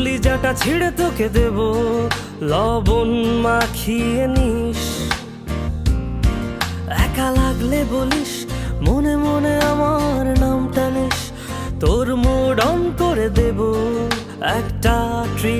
কলিজাটা ছিঁড়ে তোকে দেব। লবণ মাখিয়ে নিস। একা লাগলে বলিস, মনে মনে আমার নাম টানিস তোর মুড অন করে দেব একটা ট্রিট